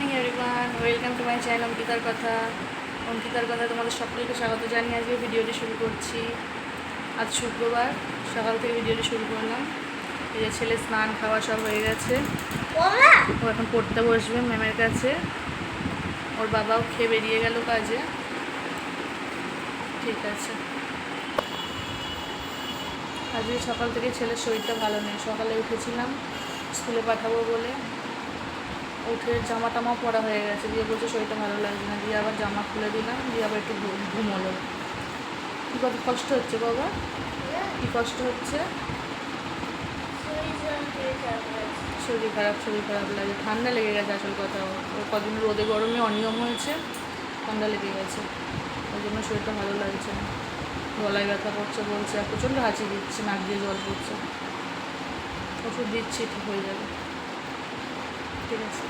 Morning everyone welcome to my channel অঙ্কিতার কথা অঙ্কিতার কথা তোমাদের সকলকে স্বাগত জানিয়ে আজকে ভিডিওটি শুরু করছি। আজ শুক্রবার সকাল থেকে ভিডিওটি শুরু করলাম। এই যে ছেলে স্নান খাওয়া সব হয়ে গেছে। ও এখন পড়তে বসবে ম্যামের কাছে। ওর বাবাও খেয়ে বেরিয়ে গেল কাজে। ঠিক আছে। আজকে সকাল থেকে ছেলের শরীরটা ভালো নেই। সকালে উঠেছিলাম স্কুলে পাঠাবো বলে। উঠে জামা টামা পরা হয়ে গেছে। দিয়ে বলছে, শরীরটা ভালো লাগছে না। দিয়ে আবার জামা খুলে দিলাম, দিয়ে আবার একটু ঘুম- ঘুমোলো। কী কত কষ্ট হচ্ছে বাবা? কী কষ্ট হচ্ছে? শরীর খারাপ শরীর খারাপ লাগে ঠান্ডা লেগে গেছে আসল কথা। ওর কদিন রোদে গরমে অনিয়ম হয়েছে, ঠান্ডা লেগে গেছে। ওই জন্য শরীরটা ভালো লাগছে না। গলায় ব্যথা করছে, বলছে, আর প্রচণ্ড হাঁচি দিচ্ছে, নাক দিয়ে জল পড়ছে। ওষুধ দিচ্ছি, ঠিক হয়ে যাবে। আছে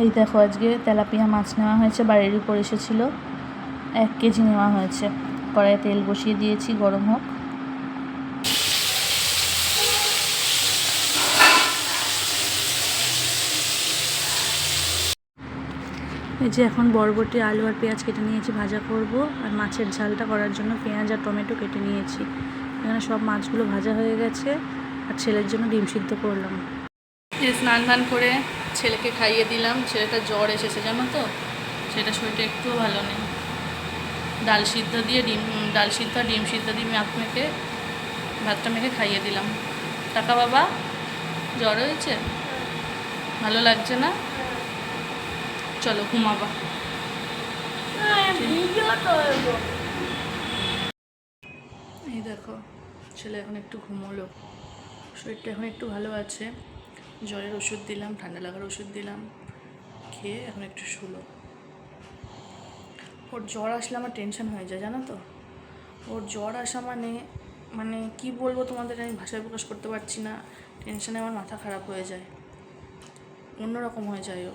এই দেখো, আজকে তেলাপিয়া মাছ নেওয়া হয়েছে, বাড়ির উপর এসেছিল। এক কেজি নেওয়া হয়েছে। কড়াইয়ে তেল বসিয়ে দিয়েছি, গরম হোক। এই যে এখন বরবটি, আলু আর পেঁয়াজ কেটে নিয়েছি, ভাজা করব। আর মাছের ঝালটা করার জন্য পেঁয়াজ আর টমেটো কেটে নিয়েছি। এখানে সব মাছগুলো ভাজা হয়ে গেছে। আর ছেলের জন্য ডিম সিদ্ধ করলাম। স্নান টান করে ছেলেকে খাইয়ে দিলাম। ছেলেটা জ্বর এসেছে, জানো তো? সেটা শরীরটা একটুও ভালো নেই। ডাল সিদ্ধ দিয়ে ডিম, ডাল সিদ্ধ ডিম সিদ্ধ দিয়ে মাখ মেখে, ভাতটা মেখে খাইয়ে দিলাম। টাকা বাবা, জ্বর হয়েছে? ভালো লাগছে না? চলো ঘুমাবা। এই দেখো, ছেলে এখন একটু ঘুমোলো। শরীরটা এখন একটু ভালো আছে। জ্বরের ওষুধ দিলাম, ঠান্ডা লাগার ওষুধ দিলাম, খেয়ে এখন একটু শুলো। ওর জ্বর আসলে আমার টেনশন হয়ে যায়, জানো তো? ওর জ্বর আসা মানে মানে কি বলব তোমাদের, আমি ভাষায় প্রকাশ করতে পারছি না। টেনশনে আমার মাথা খারাপ হয়ে যায়। অন্যরকম হয়ে যায় ও।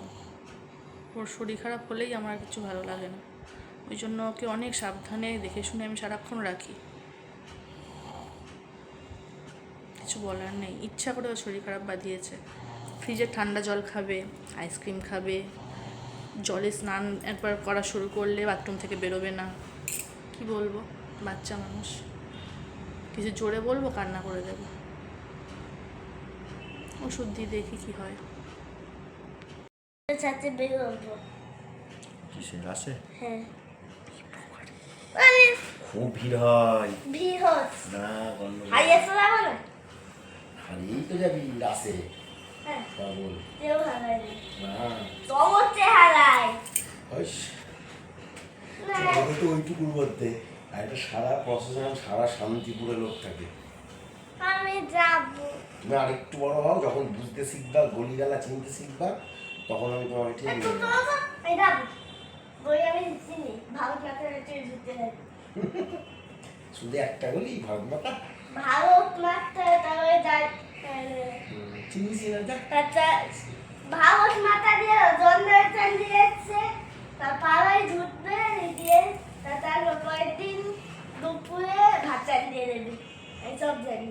ওর শরীর খারাপ হলেই আমার কিছু ভালো লাগে না। ওই জন্য ওকে অনেক সাবধানে দেখে শুনে আমি সারাক্ষণ রাখি। কিছু বলার নেই। ইচ্ছা করে ওর শরীর খারাপ বাঁধিয়েছে। ফ্রিজে ঠান্ডা জল খাবে আইসক্রিম খাবে জলে স্নান একবার করা শুরু করলে বাথরুম থেকে বেরোবে না। কি বলব? বাচ্চা মানুষ। কিছু জোরে বলব কান্না করে দেবো। ওষুধ দিয়ে দেখি কি হয়। সাথে বেরোবো। কিসের? আসে হ্যাঁ। খুব ভিড় হয়। ভিড় হচ্ছে না না হারিয়েই তো যাবি হ্যাঁ। পাগল। তো ওইটুকুর মধ্যে। আর এটা সারা সারা শান্তিপুরে লোক থাকে। আমি যাব। তুমি আরেকটু বড় হও যখন বুঝতে শিখবা গলিগালা চিনতে শিখবা তখন আমি তোমাকে ঠিক একটু তো যাব। আমি চিনি। ঘুরতে শুধু একটা গলি ভাগ মাতা ভারত মাতা তারপরে যাই হুম, চিনিস না যা আচ্ছা ভারত মাতা দিয়ে জন্মস্থান দিয়েছে তার পাড়ায় ঢুকবে দিয়ে তার পরের দিন দুপুরে ভাত চাল দিয়ে দেবে এইসব জানি।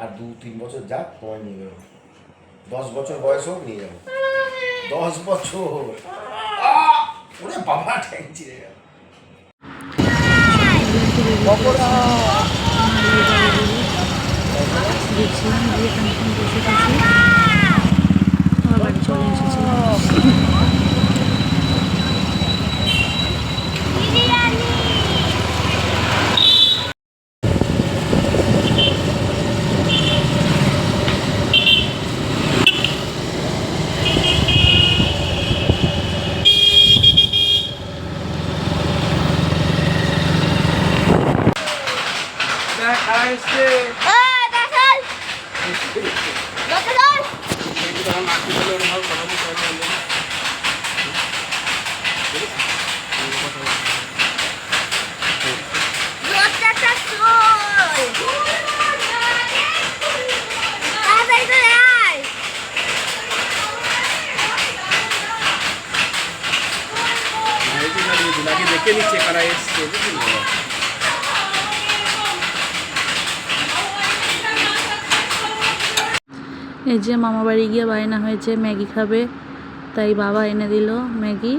আর দু তিন বছর যাক তোমায় নিয়ে যাব। দশ বছর বয়স হোক নিয়ে যাব। দশ বছর! ওরে বাবা ঠ্যাং চিড়ে গেল। গেছিলাম দিয়ে দেখাল দেখাল রথটা চল তাড়াতাড়ি করে আয় আগে দেখে নিচ্ছে কারা এসছে বুঝলি এই যে মামা বাড়ি গিয়ে বায়না হয়েছে, ম্যাগি খাবে। তাই বাবা এনে দিল ম্যাগি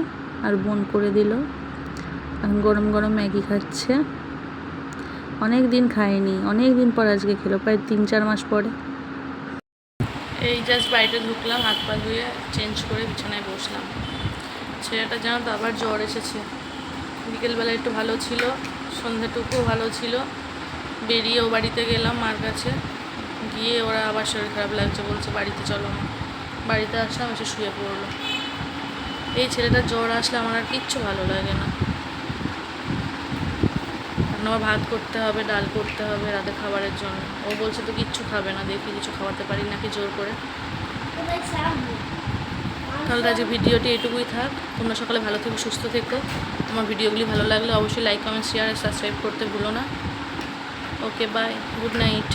আর বোন করে দিল। এখন গরম গরম ম্যাগি খাচ্ছে। অনেক দিন খায়নি অনেক দিন পর আজকে খেলো, প্রায় তিন চার মাস পরে। এই জাস্ট বাড়িতে ঢুকলাম, হাত পা ধুয়ে চেঞ্জ করে বিছানায় বসলাম। ছেলেটা জানো তো আবার জ্বর এসেছে। বিকেলবেলা একটু ভালো ছিল, সন্ধ্যেটুকুও ভালো ছিল। বেরিয়ে ও বাড়িতে গেলাম মার কাছে। গিয়ে ওরা আবার শরীর খারাপ লাগছে, বলছে বাড়িতে চলো। বাড়িতে আসলাম, এসে শুয়ে পড়ল। এই ছেলেটার জ্বর আসলে আমার আর কিচ্ছু ভালো লাগে না। আবার ভাত করতে হবে, ডাল করতে হবে রাতে খাবারের জন্য। ও বলছে, তো কিচ্ছু খাবে না, দেখি কিছু খাওয়াতে পারি নাকি জোর করে? তাহলে আজকে ভিডিওটি এটুকুই থাক। তোমরা সকালে ভালো থেকো, সুস্থ থেকো। আমার ভিডিওগুলি ভালো লাগলে অবশ্যই লাইক কমেন্ট শেয়ার সাবস্ক্রাইব করতে ভুলো না। Okay bye good night